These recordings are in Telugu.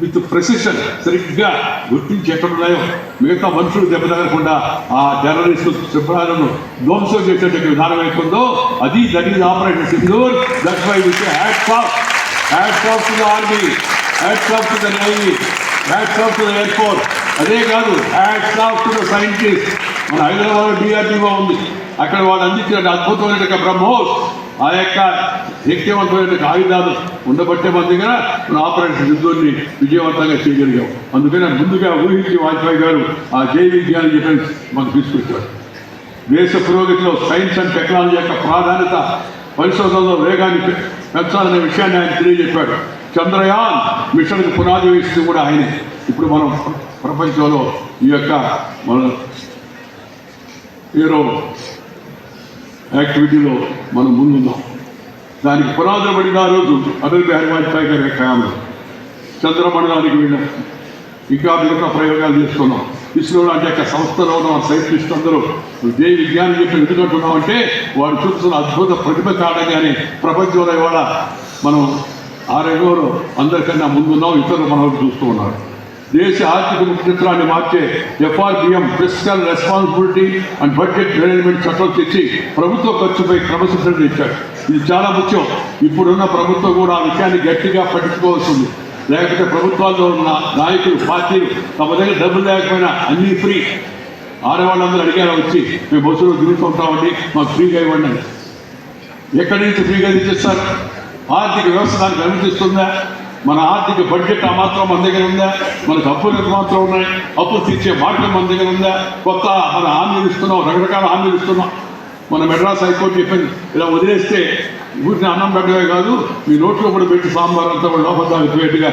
విత్ ప్రెసిషన్ సరిగ్గా గుర్తించి ఎక్కడున్నాయో మిగతా మనుషులు దెబ్బతగలకుండా ఆ టెర్రరిస్టు శిబిరాలను ధ్వంసం చేసేటట్టు విధానం అయిపోతుందో అది that is operation Sindoor that why with hats off hats off to the army hats off to the navy hats off to the air force అదే కాదు hats off to the scientist మన హైదరాబాద్ డిఆర్డీఓ ఉంది. అక్కడ వాళ్ళు అందించిన అద్భుతమైన బ్రహ్మోస్ ఆ యొక్క శక్తివంతమైన ఆయుధాలు ఉండబట్టే మన దగ్గర మన ఆపరేషన్ యుద్ధాన్ని విజయవంతంగా చేయగలిగాం. అందుకని ముందుగా ఊహించి వాజ్పేయి గారు ఆ జై విజ్ఞాన్ డిఫెన్స్ మనకు తీసుకొచ్చారు. దేశ పురోగతిలో సైన్స్ అండ్ టెక్నాలజీ యొక్క ప్రాధాన్యత పరిశోధనలో వేగాన్ని పెంచాలనే విషయాన్ని ఆయన తెలియజెప్పాడు. చంద్రయాన్ మిషన్కి పునాది వేసింది కూడా ఆయనే. ఇప్పుడు మనం ప్రపంచంలో ఈ యొక్క మన ఏరో యాక్టివిటీలో మనం ముందున్నాం. దానికి పునాదులు పడిన ఆ రోజు అటల్ బిహారీ వాజ్పేయి గారి యొక్క చంద్రమండలానికి వెళ్ళాం. ఇంకా మిగతా ప్రయోగాలు చేసుకున్నాం. ఇస్రో లాంటి యొక్క సంస్థలో ఉన్న సైంటిస్ట్ అందరూ ఏ విజ్ఞానం చెప్పి ఎందుకంటున్నాం అంటే వాడు చూస్తున్న అద్భుత ప్రతిభ కారణంగానే ప్రపంచంలో ఇవాళ మనం ఆ రంగంలో అందరికన్నా ముందున్నాం. ఇతరులు మనం చూస్తూ ఉన్నారు. దేశ ఆర్థిక ముఖచిత్రాన్ని మార్చే FRBM physical responsibility and budget management చట్టం తెచ్చి ప్రభుత్వ ఖర్చుపై క్రమశిక్షణ ఇచ్చాడు ఇది చాలా ముఖ్యం. ఇప్పుడున్న ప్రభుత్వం కూడా ఆ విషయాన్ని గట్టిగా పట్టించుకోవాల్సింది లేకపోతే ప్రభుత్వాల్లో ఉన్న నాయకులు పార్టీలు తమ దగ్గర డబ్బులు లేకపోయినా అన్నీ ఫ్రీ. ఆడవాళ్ళందరూ అడిగారు వచ్చి మేము బస్సులో తిరుగుతుంటామండి మాకు ఫ్రీగా ఇవ్వండి ఎక్కడి నుంచి ఫ్రీగా తెచ్చిస్తారు? ఆర్థిక వ్యవస్థ దానికి అనుమతిస్తుందా? మన ఆర్థిక బడ్జెట్ ఆ మాత్రం మన దగ్గర ఉందా? మనకు అప్పులు మాత్రం ఉన్నాయి? అప్పులు తీర్చే మాటలు మన దగ్గర ఉందా? కొత్త మన హామీలు ఇస్తున్నాం రకరకాల హామీలు ఇస్తున్నాం. మన మెడ్రాస్ హైకోర్టు చెప్పింది ఇలా వదిలేస్తే ఊరిని అన్నం పెట్టడమే కాదు మీ నోట్లో కూడా పెట్టి సాంబార్ అంతా కూడా లోపల పెట్టిగా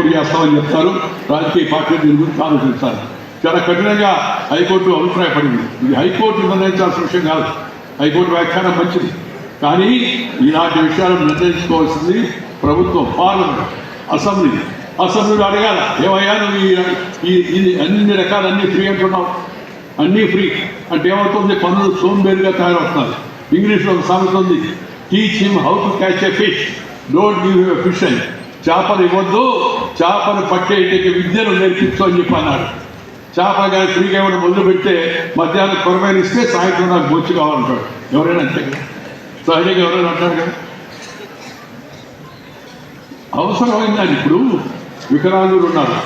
కూడా చేస్తామని చెప్తారు. రాజకీయ పార్టీలు దీని గురించి ఆలోచిస్తారు. చాలా కఠినంగా హైకోర్టు అభిప్రాయపడింది. ఇది హైకోర్టు నిర్ణయించాల్సిన విషయం కాదు. హైకోర్టు వ్యాఖ్యానం మంచిది. కానీ ఇలాంటి విషయాలను నిర్ణయించుకోవాల్సింది ప్రభుత్వం పార్లమెంట్ అసెంబ్లీ. అసెంబ్లీలో అడగాల ఏమయ్యా నువ్వు ఈ- ఇది అన్ని రకాలు అన్నీ ఫ్రీ అంటున్నావు. అన్నీ ఫ్రీ. అంటే ఏమవుతుంది? పనులు సోంబేరిగా తయారవుతున్నారు ఇంగ్లీష్లో ఒక సామెత ఉంది. Teach him how to catch a fish don't give a fish అని. చేపలు ఇవ్వద్దు. చేపలు పట్టేటికి విద్యను నేర్పించు అని చెప్పి అన్నాడు చేప కానీ ఫ్రీగా ఏమైనా మొదలు పెడితే మధ్యాహ్నం కొరమైన ఇస్తే సాయంత్రం నాకు బొచ్చు కావాలంటాడు. ఎవరైనా అంతే సహజంగా ఎవరైనా అంటారు కదా? అవసరమైందండి ఇప్పుడు వికలాంగులు ఉన్నారు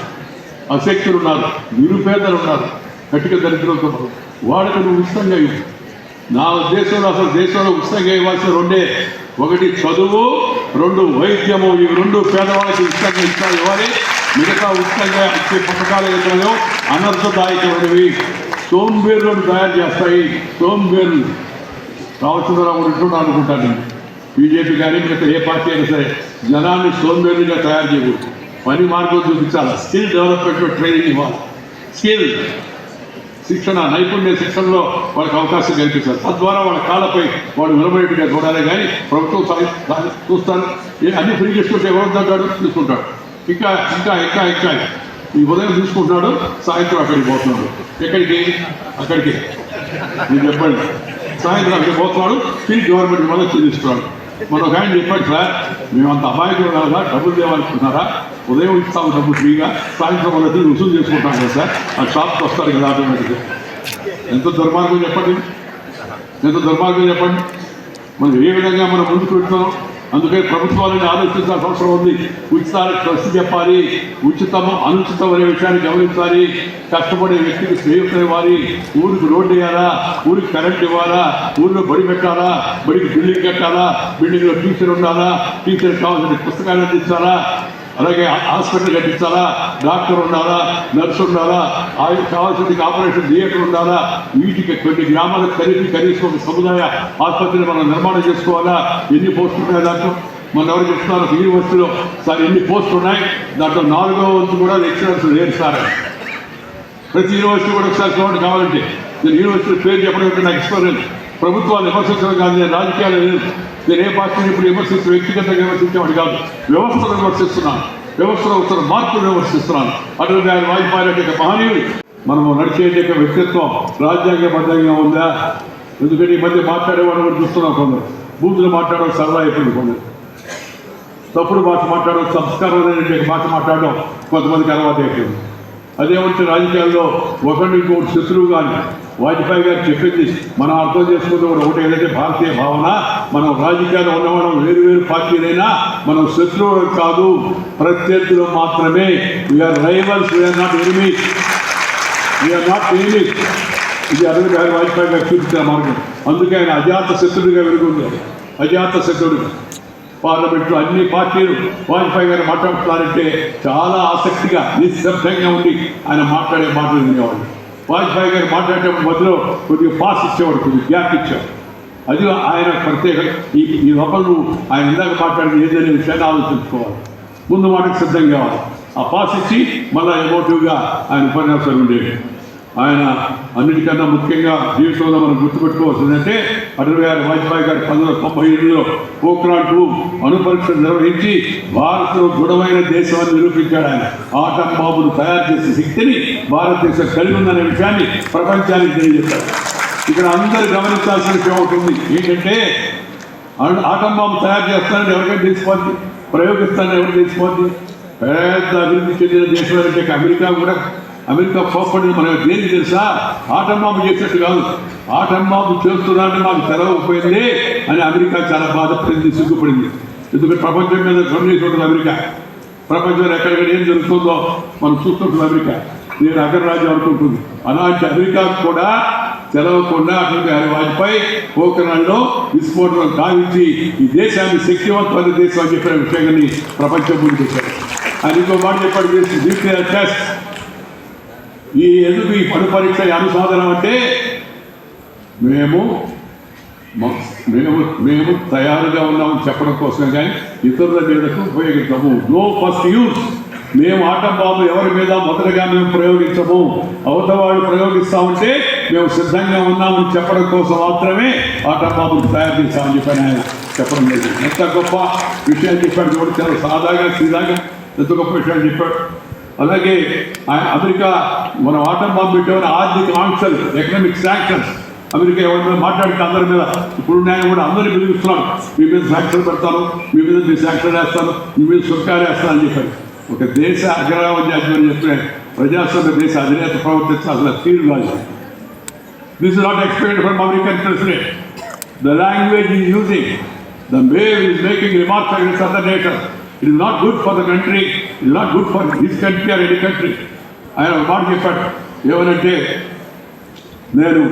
అశక్తులు ఉన్నారు నిరుపేదలు ఉన్నారు. కటిక దరిద్రులతో వాళ్ళకు నువ్వు ఉచితంగా ఇవ్వు నా ఉద్దేశంలో అసలు దేశంలో ఉచితంగా ఇవ్వాల్సిన రెండే. ఒకటి చదువు రెండు వైద్యము ఈ రెండు పేదవాళ్ళకి ఉచితంగా ఇస్తా ఇవ్వాలి మిగతా ఉచితంగా ఇచ్చే పథకాలు ఏదో అనర్థదాయకమైనవి సోంబేర్లను తయారు చేస్తాయి. సోంబేర్లు. రామచంద్రరావు ఉంటున్నాను అనుకుంటాను బీజేపీ కానీ మిగతా ఏ పార్టీ అయినా సరే. జనాన్ని సోంబేరుగా తయారు చేయకూడదు. పని మార్గం చూపించాలి? స్కిల్ డెవలప్మెంట్ ట్రైనింగ్ ఇవ్వాలి. స్కిల్ శిక్షణ నైపుణ్య శిక్షణలో వాళ్ళకి అవకాశం కల్పించాలి తద్వారా వాళ్ళ కాళ్ళపై వాడు నిలబడేట్టుగా చూడాలి కానీ ప్రభుత్వం సాయి- చూస్తాను అన్ని ఫ్రీ చేసుకుంటే ఎవరు తీసుకుంటాడు ఇంకా ఇంకా ఇంకా ఇంకా. ఈ ఉదయం తీసుకుంటున్నాడు సాయంత్రం అక్కడికి పోతున్నాడు. ఎక్కడికి? అక్కడికి. మీరు చెప్పండి. సాయంత్రం అక్కడికి పోతున్నాడు తిరిగి గవర్నమెంట్ వల్ల చెల్లిస్తున్నాడు మన ఒక ఆయన చెప్పాడు సార్ మేము అంత అమాయకులు కదా డబ్బులు తేవాలనుకుంటున్నారా ఉదయం ఇస్తాము డబ్బు ఫ్రీగా సాయంత్రం వల్ల తిరిగి వసూలు చేసుకుంటాం కదా సార్. ఆ షాప్కి వస్తారు కదా ఆటోమేటిక్గా. ఎంత దుర్మార్గం చెప్పండి? ఎంత దుర్మార్గం చెప్పండి? మనం ఏ విధంగా మనం ముందుకు వెళ్తున్నాం? అందుకని ప్రభుత్వాలను ఆలోచించాల్సిన అవసరం ఉంది. ఉచితాలకు ట్రస్ట్ చెప్పాలి. ఉచితం అనుచితం అనే విషయాన్ని గమనించాలి. కష్టపడే వ్యక్తికి స్నేహితులు ఇవ్వాలి. ఊరికి రోడ్డు వేయాలా? ఊరికి కరెంట్ ఇవ్వాలా? ఊరిలో బడి పెట్టాలా? బడికి బిల్డింగ్ కట్టాలా? బిల్డింగ్లో టీచర్ ఉండాలా? టీచర్ కావాల్సిన పుస్తకాలు అందించాలా? అలాగే హాస్పిటల్ కట్టించాలా? డాక్టర్ ఉండాలా? నర్స్ ఉండాలా? ఆయనకు కావాల్సిన ఆపరేషన్ థియేటర్ ఉండాలా? వీటికి కొన్ని గ్రామాలకు కలిపి కనీసం ఒక సముదాయ ఆసుపత్రిని మనం నిర్మాణం చేసుకోవాలా? ఎన్ని పోస్టులు ఉన్నాయి దాంట్లో? మన ఎవరు చెప్తున్నారు? యూనివర్సిటీలో సార్ ఎన్ని పోస్టులు ఉన్నాయి? దాంట్లో నాలుగో వంతు కూడా లెక్చరర్స్ లేరు సార్. ప్రతి యూనివర్సిటీ కూడా ఒకసారి చూడండి కావాలంటే. నేను యూనివర్సిటీ పేరు చెప్పడం నాకు ఇష్టం లేదు. ప్రభుత్వాలు విమర్శించడం కానీ రాజకీయాలు లేదు. నేను ఏ పార్టీని ఇప్పుడు విమర్శిస్తూ వ్యక్తిగతంగా విమర్శించేవాడు కాదు. వ్యవస్థను విమర్శిస్తున్నాను. వ్యవస్థలో వస్తున్న మార్పులు విమర్శిస్తున్నాను. అటువంటి ఆయన వాజ్పేయి మహనీయుడు. మనము నడిచే యొక్క వ్యక్తిత్వం రాజ్యాంగబద్ధంగా ఉందా? ఎందుకంటే ఈ మధ్య మాట్లాడేవాడు కూడా చూస్తున్నాం కొందరు. బూతులు మాట్లాడడం సరదా అయిపోయింది కొందరు. తప్పుడు భాష మాట్లాడడం సంస్కారం లేని భాష మాట్లాడడం కొంతమందికి అలవాటు అయిపోయింది. అదేమంటే రాజకీయాల్లో ఒకరిని ఇంకొకటి శత్రువు కానీ వాజ్పేయి గారు చెప్పింది మనం అర్థం చేసుకుంటే కూడా ఒకటి ఏదైతే భారతీయ భావన మనం రాజకీయాల్లో ఉన్నవాళ్ళం వేరు వేరు పార్టీలైనా మనం శత్రువులు కాదు ప్రత్యర్థులు మాత్రమే. We are rivals we are not enemies we are not enemies ఇది అరవింద్ బిహారీ వాజ్పేయి గారు చూపించిన మార్గం. అందుకే ఆయన అజాత శత్రుడిగా వెలుగుంది అజాత శత్రుడిగా పార్లమెంట్లో అన్ని పార్టీలు వాజ్పేయి గారు మాట్లాడుతున్నారంటే చాలా ఆసక్తిగా నిశ్శబ్దంగా ఉండి ఆయన మాట్లాడే మాటలు వినేవాళ్ళు. వాజ్పేయి గారు మాట్లాడేటప్పుడు మధ్యలో కొద్దిగా పాస్ ఇచ్చేవాడు కొద్దిగా గ్యాప్ ఇచ్చాడు అది ఆయన ప్రత్యేక ఈ ఈ లోపల నువ్వు ఆయన ఇందాక మాట్లాడిన ఏదైనా విషయాన్ని ఆలోచించుకోవాలి. ముందు మాటకు సిద్ధం కావాలి. ఆ పాస్ ఇచ్చి మళ్ళీ ఎమోటివ్గా ఆయన ఉపన్యాసాలు ఉండేవి. ఆయన అన్నిటికన్నా ముఖ్యంగా జీవితంలో మనం గుర్తుపెట్టుకోవాల్సిందంటే అటల్ బిహారీ వాజ్పేయి గారు పంతొమ్మిది వందల తొంభై ఎనిమిదిలో పోక్రాన్ టూ అణుపరీక్ష నిర్వహించి భారత్లో దృఢమైన దేశాన్ని నిరూపించాడు ఆయన. ఆటం బాబును తయారు చేసే శక్తిని భారతదేశం కలిగి ఉందనే విషయాన్ని ప్రపంచానికి తెలియజేశారు. ఇక్కడ అందరూ గమనించాల్సిన విషయం ఒకటి ఏంటంటే ఆటం బాంబు తయారు చేస్తానని ఎవరికైనా తెలిసిపోద్ది. ప్రయోగిస్తానని ఎవరు తెలిసిపోద్ది. పెద్ద అభివృద్ధి చెందిన దేశం అంటే అమెరికా కూడా. అమెరికా కోప్పడింది మనం దేనికి తెలుసా? ఆటం బాంబు చేసేట్టు కాదు. ఆటం బాంబు చేస్తున్నారని మాకు తెరవకపోయింది అని అమెరికా చాలా బాధపడింది సిగ్గుపడింది. ఎందుకంటే ప్రపంచం మీద గమనించి అమెరికా. ప్రపంచంలో ఎక్కడెక్కడ ఏం జరుగుతుందో మనం చూస్తుంటుంది అమెరికా. నేను అగ్రరాజ్యం అనుకుంటుంది. అలాంటి అమెరికా కూడా తెలవకుండా అటువంటి బిహారీ వాజ్పేయి పోఖరాన్లో విస్ఫోటనం కావించి ఈ దేశాన్ని శక్తివంతమైన దేశం అని చెప్పిన విషయాన్ని ప్రపంచం ముందు చేశారు ఆయన ఇంకో మాట చెప్పాడు చేసి న్యూక్లియర్ టెస్ట్ ఈ ఎందుకు ఈ పని పరీక్ష అనుసాధనం అంటే మేము మేము మేము తయారుగా ఉన్నామని చెప్పడం కోసం కానీ ఇతరుల మీదకు ఉపయోగించము. నో ఫస్ట్ యూజ్ మేము ఆటం బాంబు ఎవరి మీద మొదటగా మేము ప్రయోగించము. అవతల వాళ్ళు ప్రయోగిస్తా ఉంటే మేము సిద్ధంగా ఉన్నామని చెప్పడం కోసం మాత్రమే ఆటం బాంబును తయారు చేస్తామని చెప్పని ఆయన చెప్పడం లేదు ఎంత గొప్ప విషయాలు చెప్పాడు. చూడండి చాలా సాదాగా సీదాగా ఎంత గొప్ప విషయాలు చెప్పాడు. అలాగే ఆయన అమెరికా మనం ఆటం బాంబు పెట్టేవారు ఆర్థిక ఆంక్షలు ఎకనామిక్ శాంక్షన్స్ అమెరికా ఎవరి మీద మాట్లాడితే అందరి మీద ఇప్పుడు నేను కూడా అందరిని పిలుస్తున్నాను మీ మీద శాంక్షన్ పెడతాను మీ మీద మీ శాంక్షన్ వేస్తాను మీ మీద సుఖాలు వేస్తాను అని చెప్పారు. ఒక దేశ అగ్రరాజ్యం అని చెప్పిన ప్రజాస్వామ్య దేశ అధినేత ప్రవర్తించాల్సిన తీరు కాదు. This is not expected from American president the language is using the way is making remarks against other nation it is not good for the country it is not good for his country or any country ఆయన ఒక మాట చెప్పాడు ఏమనంటే నేను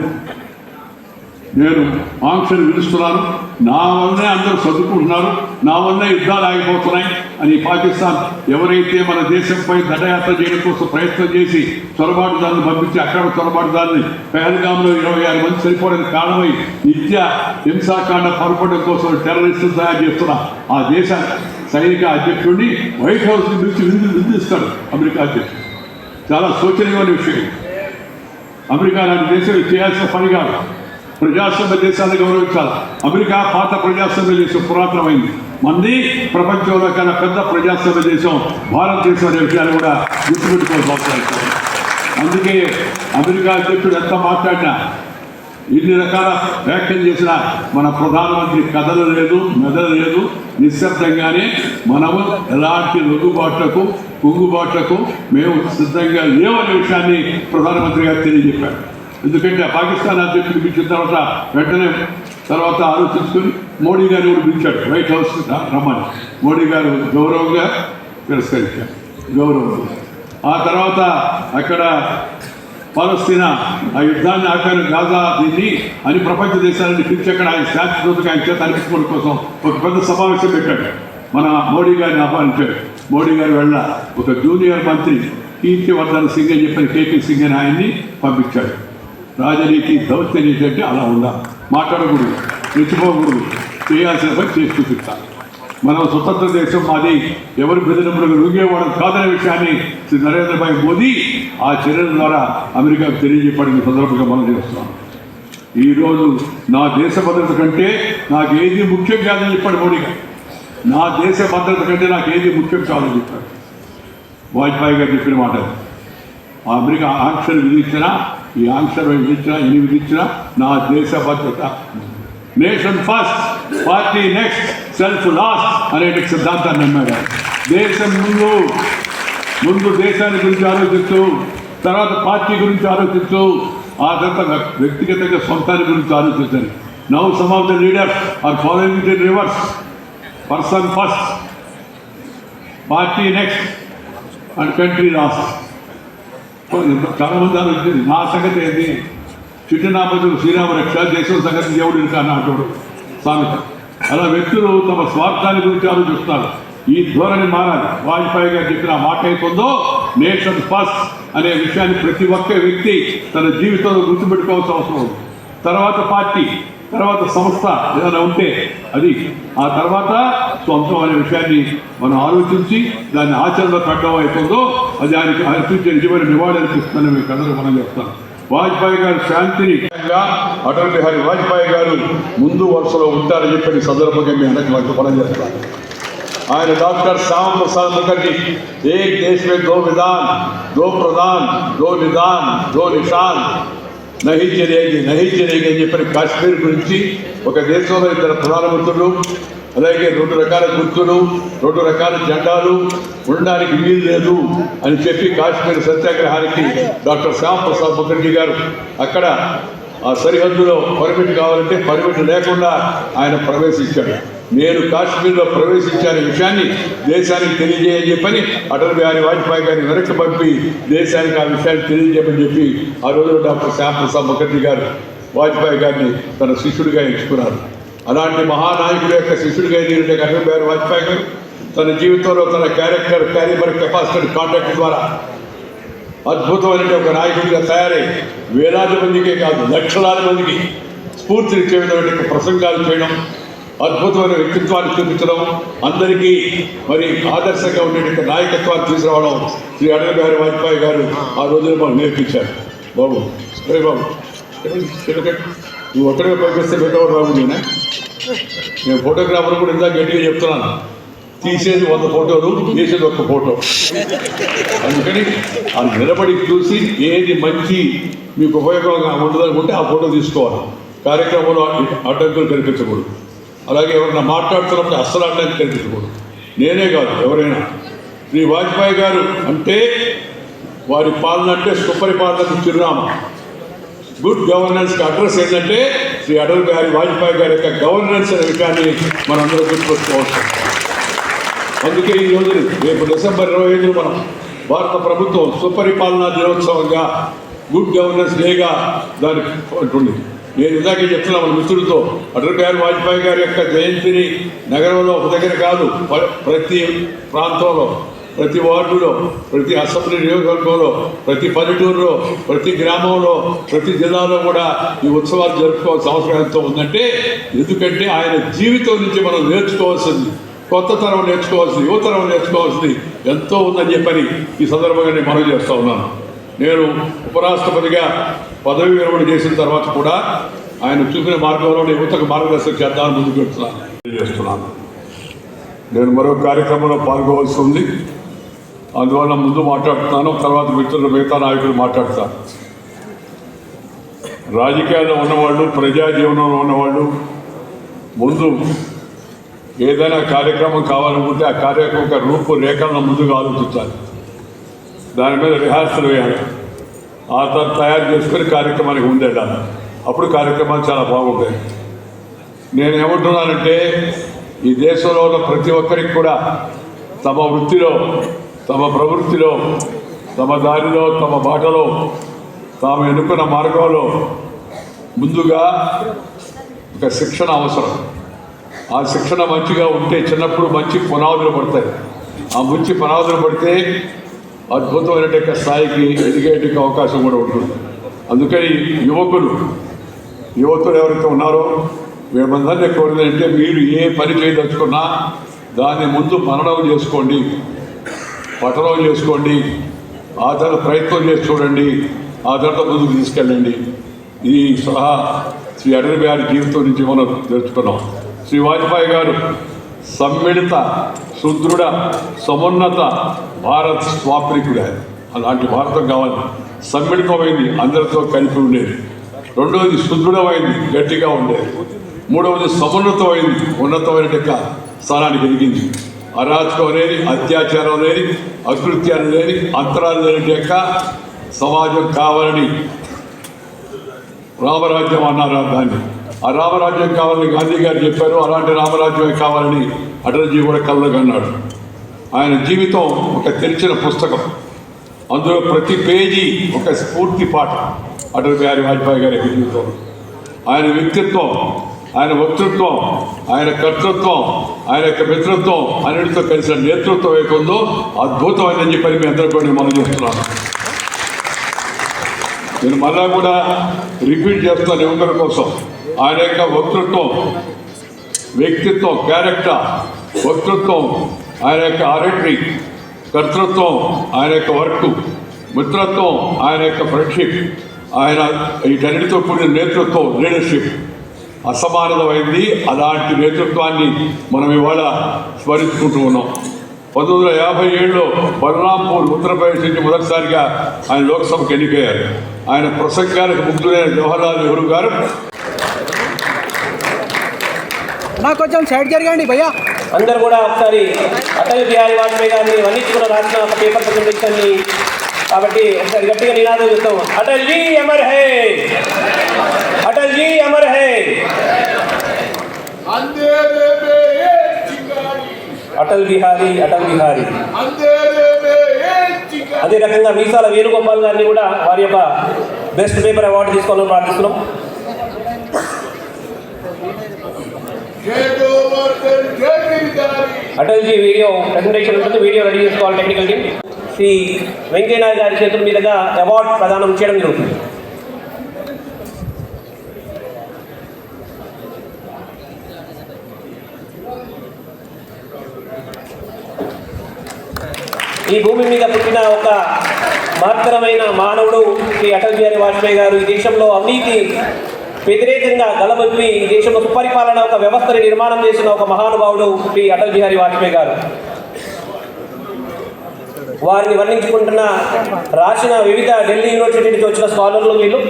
నేను ఆంక్షలు విలుస్తున్నాను నా వల్లనే అందరూ చదువుకుంటున్నారు నా వల్లనే యుద్ధాలు ఆగిపోతున్నాయి అని పాకిస్తాన్ ఎవరైతే మన దేశంపై దండయాత్ర చేయడం కోసం ప్రయత్నం చేసి చొరబాటుదారులను పంపించి అక్కడ చొరబాటుదారుని పెహల్గాంలో ఇరవై ఆరు మంది చనిపోవడానికి కారణమై నిత్య హింసాకాండ పరపడం కోసం టెర్రరిస్టులు తయారు చేస్తున్న ఆ దేశానికి సైనిక అధ్యక్షుడిని వైట్ హౌస్ నుంచి విందు విందిస్తాడు అమెరికా అధ్యక్షుడు. చాలా శోచనీయమైన విషయం అమెరికా లాంటి దేశం చేయాల్సిన పని కాదు. ప్రజాస్వామ్య దేశాన్ని గౌరవించాలి. అమెరికా పాత ప్రజాస్వామ్య దేశం పురాతనమైంది. మంది ప్రపంచంలో కన్నా పెద్ద ప్రజాస్వామ్య దేశం భారతదేశం అనే విషయాన్ని కూడా గుర్తుపెట్టుకోవాల్సి అందుకే అమెరికా అధ్యక్షుడు ఎంత మాట్లాడినా ఇన్ని రకాల వ్యాఖ్యలు చేసిన మన ప్రధానమంత్రి కథలు లేదు మెదలు లేదు. నిశ్శబ్దంగానే మనము ఎలాంటి లొంగుబాట్లకు కుంగుబాట్లకు మేము సిద్ధంగా లేవనే విషయాన్ని ప్రధానమంత్రి గారు తెలియజెప్పారు. ఎందుకంటే పాకిస్తాన్ అధ్యక్షుడు పిలిచిన తర్వాత వెంటనే తర్వాత ఆలోచించుకొని మోడీ గారు కూడా పిలిచాడు. వైట్ హౌస్ రమ్మని. మోడీ గారు గౌరవంగా తిరస్కరించారు. గౌరవంగా ఆ తర్వాత అక్కడ పాలస్తీనా ఆ యుద్ధాన్ని ఆపారు గాజా దీన్ని అని ప్రపంచ దేశాలని పిలిచి అక్కడ ఆయన శాంతిదూతగా ఆయన చేత అనిపించుకోవడం కోసం ఒక పెద్ద సమావేశం పెట్టాడు. మన మోడీ గారిని ఆహ్వానించాడు. మోడీ గారు వెళ్ళ ఒక జూనియర్ మంత్రి కీర్తివర్ధన్ సింగ్ అని చెప్పిన కేపీ సింగ్ అని ఆయన్ని పంపించాడు. రాజనీతి దౌత్య అంటే అలా ఉండాలి. మాట్లాడకూడదు. రెచ్చిపోకూడదు. చేయాల్సిన పని చేసి చూపిస్తాను. మనం స్వతంత్ర దేశం మాది. ఎవరి బెదిరింపులకు లొంగేవాడు కాదనే విషయాన్ని శ్రీ నరేంద్రభాయ్ మోదీ ఆ చర్యల ద్వారా అమెరికాకు తెలియజెప్పడిన సందర్భంగా మనం చేస్తున్నాం. ఈరోజు నా దేశ భద్రత కంటే నాకు ఏది ముఖ్యం కాదని చెప్పాడు మోడీ నా దేశ భద్రత కంటే నాకు ఏది ముఖ్యం కాదని చెప్పాడు. వాజ్పేయి గారు చెప్పిన మాట అమెరికా ఆంక్షలు విధించినా ఈ ఆంక్షలు విధించినా ఎన్ని విధించినా నా దేశ భద్రత. Nation first. Party next self last అనే సిద్ధాంతాన్ని నమ్మాడు దేశం ముందు ముందు దేశాన్ని గురించి ఆలోచిస్తూ తర్వాత పార్టీ గురించి ఆలోచిస్తూ ఆ తర్వాత వ్యక్తిగతంగా సొంతాన్ని గురించి ఆలోచించండి now some of the leaders are following the reverse person first party next and country last చాలా మంది ఆలోచించింది నా సంగతి ఏంటి చిట్టునాపతులు శ్రీరామ రక్ష దేశం సంగతి దేవుడు ఇంకా అంటాడు సామెత. అలా వ్యక్తులు తమ స్వార్థాన్ని గురించి ఆలోచిస్తారు. ఈ ధోరణి మారాలి. వాజ్పేయి గారు చెప్పిన మాట అవుతుందో నేషన్ ఫస్ట్ అనే విషయాన్ని ప్రతి ఒక్క వ్యక్తి తన జీవితంలో గుర్తుపెట్టుకోవాల్సిన అవసరం ఉంది. తర్వాత పార్టీ తర్వాత సంస్థ ఏదైనా ఉంటే అది. ఆ తర్వాత సొంతం అనే విషయాన్ని మనం ఆలోచించి దాన్ని ఆచరణలో పెట్టడం అవుతుందో అది ఆయనకి అర్పించే నిజమైన నివాళి అనిపిస్తుందని మీకు అందరూ మనం చెప్తాను వాజ్పేయి గారు శాంతిని అటల్ బిహారీ వాజ్పేయి గారు ముందు వరుసలో ఉంటారని చెప్పి సందర్భంగా మీ అందరికీ పనం చేస్తారు ఆయన డాక్టర్ శ్యామ ప్రసాద్ ముఖర్జీ ఏ దేశ మే దో విధాన్ దో ప్రధాన్ దో నిధాన్ దో నిషాన్ నహి జరేగి నహి అని చెప్పిన కాశ్మీర్ గురించి ఒక దేశంలో ఇద్దరు ప్రధానమంత్రులు అలాగే రెండు రకాల గుర్తులు రెండు రకాల జెండాలు ఉండడానికి వీలు లేదు అని చెప్పి కాశ్మీర్ సత్యాగ్రహానికి డాక్టర్ శ్యామ్ ప్రసాద్ ముఖర్జీ గారు అక్కడ ఆ సరిహద్దులో పర్మిట్ కావాలంటే పర్మిట్ లేకుండా ఆయన ప్రవేశించాడు. నేను కాశ్మీర్లో ప్రవేశించానే విషయాన్ని దేశానికి తెలియజేయని చెప్పని అటల్ బిహారీ వాజ్పేయి గారిని వెనక్కి పంపి దేశానికి ఆ విషయాన్ని తెలియజేయమని చెప్పి ఆ రోజు డాక్టర్ శ్యామ్ ప్రసాద్ ముఖర్జీ గారు వాజ్పేయి గారిని తన శిష్యుడిగా ఎంచుకున్నారు. అలాంటి మహానాయకుడు యొక్క శిష్యుడిగా ఎదిగిన అటల్ బిహారీ వాజ్పేయి గారు తన జీవితంలో తన క్యారెక్టర్ క్యారీబర్ కెపాసిటీ కాంటాక్ట్ ద్వారా అద్భుతమైన ఒక నాయకుడిగా తయారై వేలాది మందికే కాదు లక్షలాది మందికి స్ఫూర్తినిచ్చే విధమైన ప్రసంగాలు చేయడం అద్భుతమైన వ్యక్తిత్వాన్ని చూపించడం అందరికీ మరి ఆదర్శంగా ఉండేటువంటి నాయకత్వాన్ని తీసుకురావడం శ్రీ అటల్ బిహారీ వాజ్పేయి గారు ఆ రోజున మాకు నేర్పించారు. బాబు సరే బాబు నువ్వు ఒక్కడే పంపిస్తే పెట్టేవాడు బాబు నేనే? నేను ఫోటోగ్రాఫర్ కూడా ఇందాక గట్టిగా చెప్తున్నాను. తీసేది వంద ఫోటోలు తీసేది ఒక్క ఫోటో. అందుకని ఆ నిలబడి చూసి ఏది మంచి మీకు ఉపయోగంగా ఉండదనుకుంటే ఆ ఫోటో తీసుకోవాలి. కార్యక్రమంలో అడ్డంకులు కనిపించకూడదు. అలాగే ఎవరైనా మాట్లాడుతున్నప్పుడు అస్సలు అడ్డంకి కనిపించకూడదు. నేనే కాదు ఎవరైనా. శ్రీ వాజ్పేయి గారు అంటే వారి పాలన అంటే సుపరిపాలనకు చిరునామా. గుడ్ గవర్నెన్స్కి అడ్రస్ ఏంటంటే శ్రీ అటల్ బిహారీ వాజ్పేయి గారి యొక్క గవర్నెన్స్ అనే విషయాన్ని మనందరూ గుర్తుపెట్టుకోవచ్చు అందుకే ఈ రోజు రేపు డిసెంబర్ ఇరవై ఐదున మనం భారత ప్రభుత్వం సుపరిపాలనా దినోత్సవంగా గుడ్ గవర్నెన్స్ డేగా దానికి ఉంటుంది నేను ఇందాకే చెప్తున్నా మన మిత్రుడితో అటల్ బిహారీ వాజ్పేయి గారి యొక్క జయంతిని నగరంలో ఒక దగ్గర కాదు ప్రతి ప్రాంతంలో ప్రతి వార్డులో ప్రతి అసెంబ్లీ నియోజకవర్గంలో ప్రతి పల్లెటూరులో ప్రతి గ్రామంలో ప్రతి జిల్లాలో కూడా ఈ ఉత్సవాలు జరుపుకోవాల్సిన అవసరం ఎంతో ఉందంటే ఎందుకంటే ఆయన జీవితం నుంచి మనం నేర్చుకోవాల్సింది కొత్త తరం నేర్చుకోవాల్సింది యువతరం నేర్చుకోవాల్సింది ఎంతో ఉందని చెప్పని ఈ సందర్భంగా నేను మనవి చేస్తూ ఉన్నాను. నేను ఉపరాష్ట్రపతిగా పదవి విరమణ చేసిన తర్వాత కూడా ఆయన చూపిన మార్గంలో యువతకు మార్గదర్శనం చేద్దామని ముందుకు వెళ్తున్నాను. తెలియజేస్తున్నాను. నేను మరో కార్యక్రమంలో పాల్గొవలసి ఉంది. అందువల్ల ముందు మాట్లాడుతున్నాను తర్వాత మిత్రులు మిగతా నాయకులు మాట్లాడతారు రాజకీయాల్లో ఉన్నవాళ్ళు ప్రజా జీవనంలో ఉన్నవాళ్ళు ముందు ఏదైనా కార్యక్రమం కావాలనుకుంటే ఆ కార్యక్రమం యొక్క రూపురేఖలను ముందుగా ఆలోచించాలి. దాని మీద రిహార్సల్ వేయాలి. ఆ తర్వాత తయారు చేసుకుని కార్యక్రమానికి ముందెళ్ళాలి. అప్పుడు కార్యక్రమాలు చాలా బాగుంటాయి. నేను ఏమంటున్నానంటే ఈ దేశంలో ఉన్న ప్రతి ఒక్కరికి కూడా తమ వృత్తిలో తమ ప్రవృత్తిలో తమ దారిలో తమ బాటలో తాము ఎన్నుకున్న మార్గంలో ముందుగా ఒక శిక్షణ అవసరం. ఆ శిక్షణ మంచిగా ఉంటే చిన్నప్పుడు మంచి పునాదులు పడతాయి. ఆ మంచి పునాదులు పడితే అద్భుతమైనటువంటి స్థాయికి ఎదిగేటికి అవకాశం కూడా ఉంటుంది. అందుకని యువకులు యువతులు ఎవరైతే ఉన్నారో వీళ్ళందరినీ కోరిందంటే మీరు ఏ పని చేయదలుచుకున్నా దాన్ని ముందు మననం చేసుకోండి. పఠనం చేసుకోండి. ఆ తర్వాత ప్రయత్నం చేసి చూడండి. ఆ తర్వాత ముందుకు తీసుకెళ్ళండి. ఈ సలహా శ్రీ అటల్ బిహారీ జీవితం నుంచి మనం తెలుసుకున్నాం శ్రీ వాజ్పేయి గారు సమ్మిళిత సుదృఢ సమున్నత భారత్ స్వాప్రికుడు అలాంటి భారతం కావాలి. సమ్మిళితమైంది. అందరితో కలిపి ఉండేది. రెండవది సుదృఢమైంది. గట్టిగా ఉండేది. మూడవది సమున్నతమైంది. ఉన్నతమైన యొక్క స్థానానికి ఎదిగింది. అరాచకం అనేది అత్యాచారం లేని అకృత్యాలు లేని అంతరాలు లేని యొక్క సమాజం కావాలని రామరాజ్యం అన్నారు దాన్ని ఆ రామరాజ్యం కావాలని గాంధీ గారు చెప్పారు అలాంటి రామరాజ్యమే కావాలని అటల్జీ కూడా కళ్ళగన్నాడు ఆయన జీవితం ఒక తెరిచిన పుస్తకం. అందులో ప్రతి పేజీ ఒక స్ఫూర్తి పాట అటల్ బిహారీ వాజ్పేయి గారి జీవితం ఆయన వ్యక్తిత్వం ఆయన వక్తృత్వం ఆయన కర్తృత్వం ఆయన యొక్క మిత్రత్వం అన్నిటితో కలిసిన నేతృత్వం ఏకుందో అద్భుతమైన చెప్పని మీ అందరూ కూడా మనం చేస్తున్నాను. నేను మళ్ళా కూడా రిపీట్ చేస్తాను ఎవరి కోసం. ఆయన యొక్క వక్తృత్వం వ్యక్తిత్వం క్యారెక్టర్ వక్తృత్వం ఆయన యొక్క ఆరెటరీ కర్తృత్వం ఆయన యొక్క వర్క్ మిత్రత్వం ఆయన యొక్క ఫ్రెండ్షిప్ ఆయన వీటన్నిటితో కూడిన నేతృత్వం లీడర్షిప్ అసమానమైంది అలాంటి నేతృత్వాన్ని మనం ఇవాళ స్మరించుకుంటూ ఉన్నాం. పంతొమ్మిది వందల యాభై ఏడులో బలరాంపూర్ ఉత్తరప్రదేశ్ నుంచి మొదటిసారిగా ఆయన లోక్సభకు ఎన్నికయ్యారు. ఆయన ప్రసంగానికి ముగ్ధులైన జవహర్లాల్ నెహ్రూ గారు. నా కొంచెం సైడ్ జరగండి భయ్యా. అందరూ కూడా ఒకసారి అటల్ బిహారీ వాజ్పేయి గారిని వర్ణించుకున్న రాసిన ఒక పేపర్ ప్రజెంటేషన్ని కాబట్టి ఒకసారి గట్టిగా నినాదం చూస్తాం. అటల్ జీ అమర్ హే! అటల్ జీ అమర్ హే अंधेरे में एक चिंगारी అటల్ బిహారీ అటల్ బిహారీ अंधेरे में एक चिंगारी అదే రకంగా మీసాల వేణుగోపాల్ గారిని కూడా వారి యొక్క బెస్ట్ పేపర్ అవార్డు తీసుకోవాలని ప్రార్థిస్తున్నాం shadow worker जगीरदारी Atal ji video presentation ఉంటుంది వీడియో రెడీ చేసుకోవాలి టెక్నికల్ టీం శ్రీ వెంకయ్య గారి చేతుల మీదుగా అవార్డు ప్రదానం చేయడం జరుగుతుంది ఈ భూమి మీద పుట్టిన ఒక మహత్తరమైన మానవుడు శ్రీ అటల్ బిహారీ వాజ్పేయి గారు ఈ దేశంలో అవినీతి వ్యతిరేకంగా గలబొప్పి ఈ దేశంలో సుపరిపాలన ఒక వ్యవస్థని నిర్మాణం చేసిన ఒక మహానుభావుడు శ్రీ అటల్ బిహారీ వాజ్పేయి గారు. వారిని వర్ణించుకుంటున్న రాసిన వివిధ ఢిల్లీ యూనివర్సిటీ నుంచి వచ్చిన స్కాలర్లు వీళ్ళు.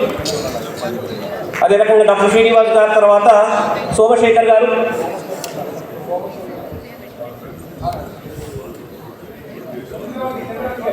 అదే రకంగా డాక్టర్ శ్రీనివాస్ గారి తర్వాత సోమశేఖర్ గారు.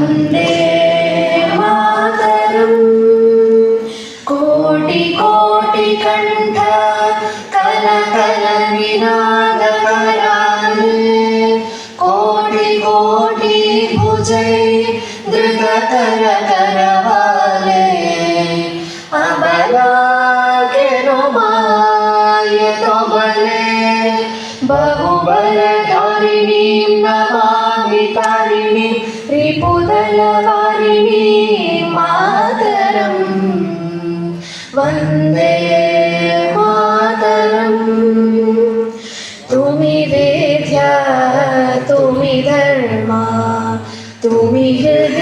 Sunday. Yeah.